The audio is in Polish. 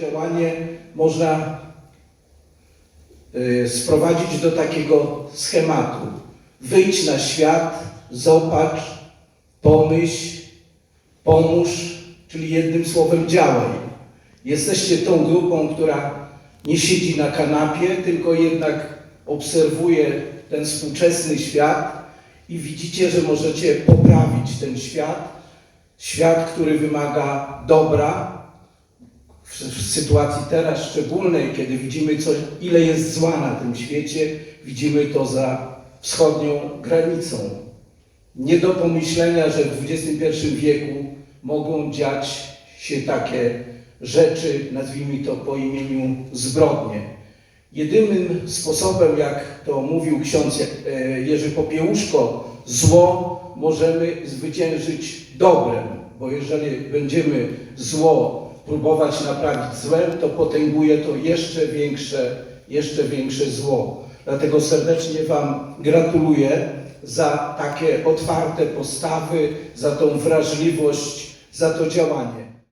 działanie można y, sprowadzić do takiego schematu. Wyjdź na świat, zobacz, pomyśl, pomóż, czyli jednym słowem działaj. Jesteście tą grupą, która nie siedzi na kanapie, tylko jednak obserwuje ten współczesny świat i widzicie, że możecie poprawić ten świat. Świat, który wymaga dobra, w, w sytuacji teraz szczególnej, kiedy widzimy, co, ile jest zła na tym świecie, widzimy to za wschodnią granicą. Nie do pomyślenia, że w XXI wieku mogą dziać się takie rzeczy, nazwijmy to po imieniu zbrodnie. Jedynym sposobem, jak to mówił ksiądz e, Jerzy Popiełuszko, zło możemy zwyciężyć dobrem, bo jeżeli będziemy zło próbować naprawić złem, to potęguje to jeszcze większe, jeszcze większe zło. Dlatego serdecznie Wam gratuluję za takie otwarte postawy, za tą wrażliwość, za to działanie.